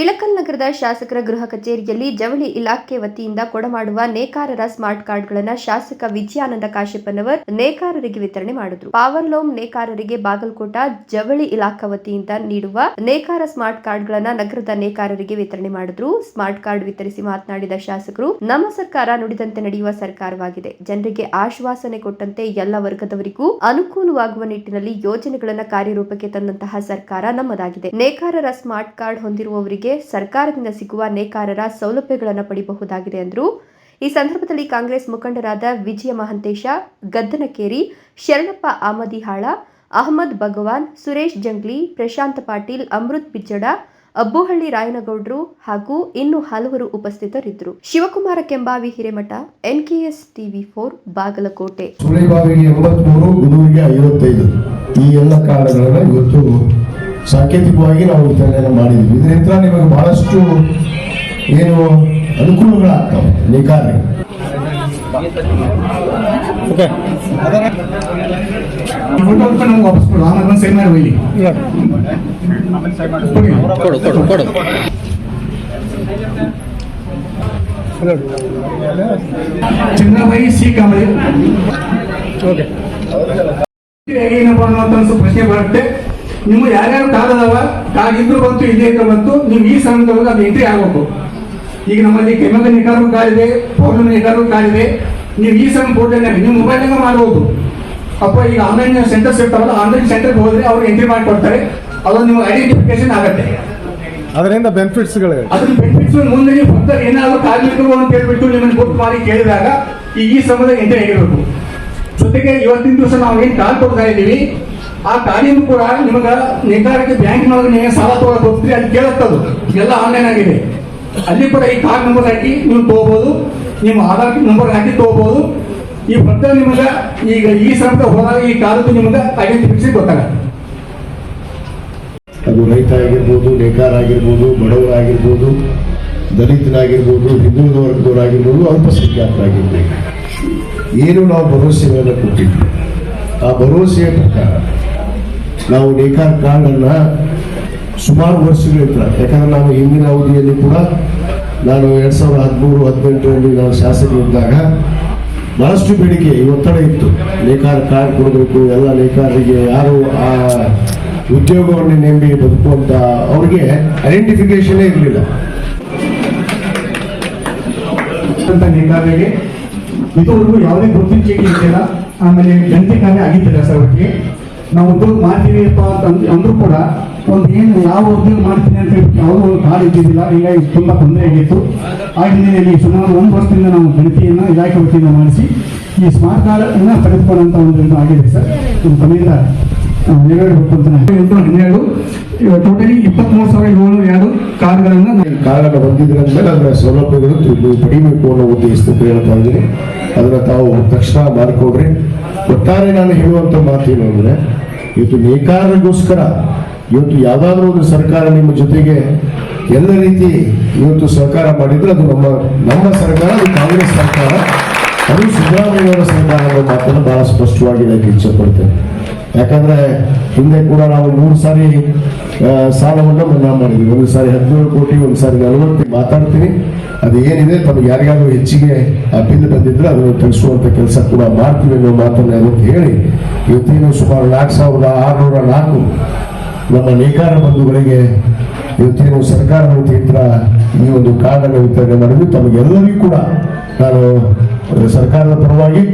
ಇಳಕಲ್ ನಗರದ ಶಾಸಕರ ಗೃಹ ಕಚೇರಿಯಲ್ಲಿ ಜವಳಿ ಇಲಾಖೆ ವತಿಯಿಂದ ಕೊಡಮಾಡುವ ನೇಕಾರರ ಸ್ಮಾರ್ಟ್ ಕಾರ್ಡ್ಗಳನ್ನು ಶಾಸಕ ವಿಜಯಾನಂದ ಕಾಶ್ಯಪ್ಪನವರ್ ನೇಕಾರರಿಗೆ ವಿತರಣೆ ಮಾಡಿದ್ರು. ಪಾವರ್ ಲೋಮ್ ನೇಕಾರರಿಗೆ ಬಾಗಲಕೋಟ ಜವಳಿ ಇಲಾಖಾ ವತಿಯಿಂದ ನೀಡುವ ನೇಕಾರ ಸ್ಮಾರ್ಟ್ ಕಾರ್ಡ್ಗಳನ್ನು ನಗರದ ನೇಕಾರರಿಗೆ ವಿತರಣೆ ಮಾಡಿದ್ರು. ಸ್ಮಾರ್ಟ್ ಕಾರ್ಡ್ ವಿತರಿಸಿ ಮಾತನಾಡಿದ ಶಾಸಕರು, ನಮ್ಮ ಸರ್ಕಾರ ನುಡಿದಂತೆ ನಡೆಯುವ ಸರ್ಕಾರವಾಗಿದೆ. ಜನರಿಗೆ ಆಶ್ವಾಸನೆ ಕೊಟ್ಟಂತೆ ಎಲ್ಲ ವರ್ಗದವರಿಗೂ ಅನುಕೂಲವಾಗುವ ನಿಟ್ಟಿನಲ್ಲಿ ಯೋಜನೆಗಳನ್ನು ಕಾರ್ಯರೂಪಕ್ಕೆ ತಂದಂತಹ ಸರ್ಕಾರ ನಮ್ಮದಾಗಿದೆ. ನೇಕಾರರ ಸ್ಮಾರ್ಟ್ ಕಾರ್ಡ್ ಹೊಂದಿರುವವರಿಗೆ ಸರ್ಕಾರದಿಂದ ಸಿಗುವ ನೇಕಾರರ ಸೌಲಭ್ಯಗಳನ್ನು ಪಡೆಯಬಹುದಾಗಿದೆ ಎಂದರು ಈ ಸಂದರ್ಭದಲ್ಲಿ ಕಾಂಗ್ರೆಸ್ ಮುಖಂಡರಾದ ವಿಜಯ ಮಹಂತೇಶ, ಗದ್ದನಕೇರಿ, ಶರಣಪ್ಪ ಆಮದಿಹಾಳ, ಅಹಮದ್ ಭಗವಾನ್, ಸುರೇಶ್ ಜಂಗ್ಲಿ, ಪ್ರಶಾಂತ್ ಪಾಟೀಲ್, ಅಮೃತ್ ಬಿಜ್ಜಡ ಅಬ್ಬುಹಳ್ಳಿ ರಾಯನಗೌಡರು ಹಾಗೂ ಇನ್ನು ಹಲವರು ಉಪಸ್ಥಿತರಿದ್ದರು. Shivakumara Kembavi Hiremath, NKS TV four, Bagalkote. ಈ ಎಲ್ಲ ಕಾರಣಗಳನ್ನ ಇವತ್ತು ಸಾಂಕೇತಿಕವಾಗಿ ನಾವು ವಿತರಣೆಯನ್ನು ಮಾಡಿದ್ವಿ. ಇದರಿಂದ ನಿಮಗೆ ಬಹಳಷ್ಟು ಏನು ಅನುಕೂಲಗಳಾಗ್ತವೆ ನಿಖಾರಿ ಚಂದ್ರಬಾಯಿ ಸಿ ಓಕೆ. ಏನಪ್ಪ ಒಂದು ಪ್ರಶ್ನೆ ಬರುತ್ತೆ. ನಿಮ್ಮ ಯಾರ್ಯಾರು ಕಾರ್ಡ್ ಇದ್ರು ಬಂತು ಇದೇ ಇದ್ರೆ ಬಂತು ನೀವು ಈ ಸಮಯದೊಳಗೆ ಅದು ಎಂಟ್ರಿ ಆಗಬೇಕು ಈಗ ನಮ್ಮಲ್ಲಿ ಕೆಮಿಕಲ್ ನಿಕಾರು ಕಾರ್ಡ್ ಇದೆ ಪೌರ್ಣಮಿ ನಿಕಾರು ಇದೆ ನೀವು ಈ ಸಮಯ ಪೋರ್ಟಲ್ ನೀವು ಮೊಬೈಲ್ನಾಗ ಮಾಡಬಹುದು ಅಪ್ಪ ಈಗ ಆನ್ಲೈನ್ ಸೆಂಟರ್ ಇರ್ತಾವಲ್ಲ ಆನ್ಲೈನ್ ಸೆಂಟರ್ಗೆ ಹೋದ್ರೆ ಅವ್ರು ಎಂಟ್ರಿ ಮಾಡಿ ಕೊಡ್ತಾರೆ ಅದು ನಿಮ್ಗೆ ಐಡೆಂಟಿಫಿಕೇಶನ್ ಆಗುತ್ತೆ. ಅದರಿಂದ ಬೆನಿಫಿಟ್ಸ್ಗಳು ಅದ್ರ ಬೆನಿಫಿಟ್ಸ್ ಮುಂದೆ ನೀವು ಏನಾದರೂ ಏನಾದ್ರು ಕಾರ್ಮಿಕರು ಅಂತ ಹೇಳ್ಬಿಟ್ಟು ನಿಮ್ಮನ್ನು ಗೊತ್ತು ಮಾಡಿ ಕೇಳಿದಾಗ ಈ ಈ ಸಮಯದ ಎಂಟ್ರಿ ಆಗಿರಬೇಕು. ಜೊತೆಗೆ ಇವತ್ತಿನ ದಿವಸ ನಾವು ಏನು ಕಾಲ್ ಕೊಡ್ತಾ ಇದ್ದೀವಿ? ಆ ಕಾರ್ಡಿನೂ ಕೂಡ ನಿಮಗೆ ನಿರ್ಧಾರಕ್ಕೆ ಬ್ಯಾಂಕಿನೊಳಗೆ ನೀವು ಸಾಲ ತಗೊಳಕ್ ಹೋಗ್ತೀರಿ ಅಲ್ಲಿ ಕೇಳುತ್ತದು ಎಲ್ಲ ಆನ್ಲೈನ್ ಆಗಿದೆ. ಅಲ್ಲಿ ಕೂಡ ಈ ಕಾರ್ಡ್ ನಂಬರ್ ಹಾಕಿ ನೀವು ತಗೋಬಹುದು ನಿಮ್ಮ ಆಧಾರ್ ನಂಬರ್ ಹಾಕಿ ತಗೋಬಹುದು ಈ ಪತ್ರ ನಿಮಗೆ ಈಗ ಈ ಸಮಯ ಹೋದಾಗ ಈ ಕಾರ್ಡ್ ನಿಮಗೆ ಐಡೆಂಟಿಫಿಕೇಶನ್ ಗೊತ್ತಾಗುತ್ತೆ. ಅದು ರೈತ ಆಗಿರ್ಬೋದು, ನೇಕಾರ ಆಗಿರ್ಬೋದು ಬಡವರಾಗಿರ್ಬೋದು ದಲಿತರಾಗಿರ್ಬೋದು ಹಿಂದುಳಿದ ವರ್ಗದವರಾಗಿರ್ಬೋದು ಅಲ್ಪಸಂಖ್ಯಾತರಾಗಿರ್ಬೋದು. ಏನು ನಾವು ಭರವಸೆಗಳನ್ನು ಕೊಟ್ಟಿದ್ವಿ ಆ ಭರವಸೆಯ ಪ್ರಕಾರ ನಾವು ನೇಕಾರ ಕಾರ್ಡನ್ನು ಸುಮಾರು ವರ್ಷಗಳಿಂದ ಯಾಕಂದ್ರೆ ನಾನು ಹಿಂದಿನ ಅವಧಿಯಲ್ಲಿ ಕೂಡ ನಾನು ಎರಡು ಸಾವಿರದ ಹದಿಮೂರು, ಹದಿನೆಂಟರಲ್ಲಿ ನಾನು ಶಾಸಕರಿದ್ದಾಗ ಬಹಳಷ್ಟು ಬೇಡಿಕೆ ಒತ್ತಡ ಇತ್ತು. ನೇಕಾರ ಕಾರ್ಡ್ ಕೊಡಬೇಕು, ಎಲ್ಲ ನೇಕಾರರಿಗೆ ಯಾರು ಆ ಉದ್ಯೋಗವನ್ನು ನೆಂಬಿ ಬದುಕುವಂತ ಅವ್ರಿಗೆ ಐಡೆಂಟಿಫಿಕೇಶನ್ ಇರಲಿಲ್ಲ. ನೇಕಾರರಿಗೆ ಇದುವರೆಗೂ ಯಾವುದೇ ಗುರುತಿನ ಚೀಟಿ ಇದ್ದಿಲ್ಲ ಆಮೇಲೆ ಗಂಟೆ ಕಾರ್ಯ ಆಗಿದ್ದಿಲ್ಲ ಸರ್ ಒಟ್ಟಿಗೆ ನಾವು ಉದ್ಯೋಗ ಮಾಡ್ತೀವಿಪ್ಪ ಅಂತ ಅಂದ್- ಅಂದ್ರೂ ಕೂಡ ಒಂದು ಏನು ಯಾವ ಉದ್ಯೋಗ ಮಾಡ್ತೀನಿ ಅಂತ ಹೇಳಿ ಯಾವುದೂ ಒಂದು ಕಾರ್ಡ್ ಇದ್ದಿದ್ದಿಲ್ಲ ಹೀಗಾಗಿ ತುಂಬ ತೊಂದರೆ ಆಗಿತ್ತು. ಆ ಹಿನ್ನೆಲೆಯಲ್ಲಿ ಸುಮಾರು ಒಂದು ವರ್ಷದಿಂದ ನಾವು ಗಣತಿಯನ್ನು ಇಲಾಖೆ ವತಿಯಿಂದ ಮಾಡಿಸಿ ಈ ಸ್ಮಾರ್ಟ್ ಕಾರ್ಡ್ ಅನ್ನ ಪಡೆದುಕೊಳ್ಳುವಂತ ಒಂದು ಆಗಿದೆ ಸರ್. ನಮ್ಮ ಸಮಯದ ನೆರವೇರಬೇಕು ಅಂತ ನಾನು ಟೋಟಲಿ ಇಪ್ಪತ್ಮೂರು ಸಾವಿರ ಏಳ್ನೂರ ಎರಡು ಕಾರ್ಡ್ಗಳನ್ನು ನಾವು ಕಾರಣ ಬಂದಿದ್ರಂದ್ರೆ ಅದರ ಸೌಲಭ್ಯಗಳು ಪಡಿಬೇಕು ಅನ್ನೋ ಉದ್ದೇಶದಿಂದ ಹೇಳ್ತಾ ಇದ್ದೀನಿ ಅದನ್ನ ತಾವು ತಕ್ಷಣ ಮಾಡಿಕೊಡ್ರಿ ಒಟ್ಟಾರೆ ನಾನು ಹೇಳುವಂತ ಮಾತೇನು ಅಂದ್ರೆ ಇವತ್ತು ನೇಕಾರರಿಗೋಸ್ಕರ ಇವತ್ತು ಯಾವ್ದಾದ್ರೂ ಒಂದು ಸರ್ಕಾರ ನಿಮ್ಮ ಜೊತೆಗೆ ಎಲ್ಲ ರೀತಿ ಇವತ್ತು ಸಹಕಾರ ಮಾಡಿದ್ರೆ ಅದು ನಮ್ಮ ನಮ್ಮ ಸರ್ಕಾರ ಅದು ಕಾಂಗ್ರೆಸ್ ಸರ್ಕಾರ ಅದು ಸಿದ್ದರಾಮಯ್ಯವರ ಸರ್ಕಾರ ಮಾತನ್ನು ಬಹಳ ಸ್ಪಷ್ಟವಾಗಿ ನನಗೆ ಇಚ್ಛೆ ಪಡ್ತೇನೆ ಯಾಕಂದ್ರೆ ಹಿಂದೆ ಕೂಡ ನಾವು ಮೂರು ಸಾರಿ ಸಾಲವನ್ನು ಮನ್ನಾ ಮಾಡಿದ್ವಿ. ಒಂದು ಸಾರಿ ಹದಿನೇಳು ಕೋಟಿ, ಒಂದು ಸಾರಿ ನಲವತ್ತು ಮಾತಾಡ್ತೀನಿ ಅದು ಏನಿದೆ ತಮಗೆ ಯಾರಿಗಾದ್ರೂ ಹೆಚ್ಚಿಗೆ ಆ ಬಿಲ್ ಬಂದಿದ್ರೆ ಅದನ್ನು ತಿಳಿಸುವಂತ ಕೆಲಸ ಕೂಡ ಮಾಡ್ತೀವಿ ಅನ್ನೋ ಮಾತನ್ನ ಅದಕ್ಕೆ ಹೇಳಿ ಇವತ್ತೇನು ಸುಮಾರು ನಾಲ್ಕು ಸಾವಿರದ ಆರುನೂರ ನಾಲ್ಕು ನಮ್ಮ ನೇಕಾರ ಬಂಧುಗಳಿಗೆ ಇವತ್ತೇನು ಸರ್ಕಾರದ ವತಿಯಿಂದ ಈ ಒಂದು ಕಾರ್ಡನ್ನು ವಿತರಣೆ ಮಾಡಿದ್ವಿ. ತಮಗೆಲ್ಲರಿಗೂ ಕೂಡ ನಾನು, ಸರ್ಕಾರದ ಪರವಾಗಿ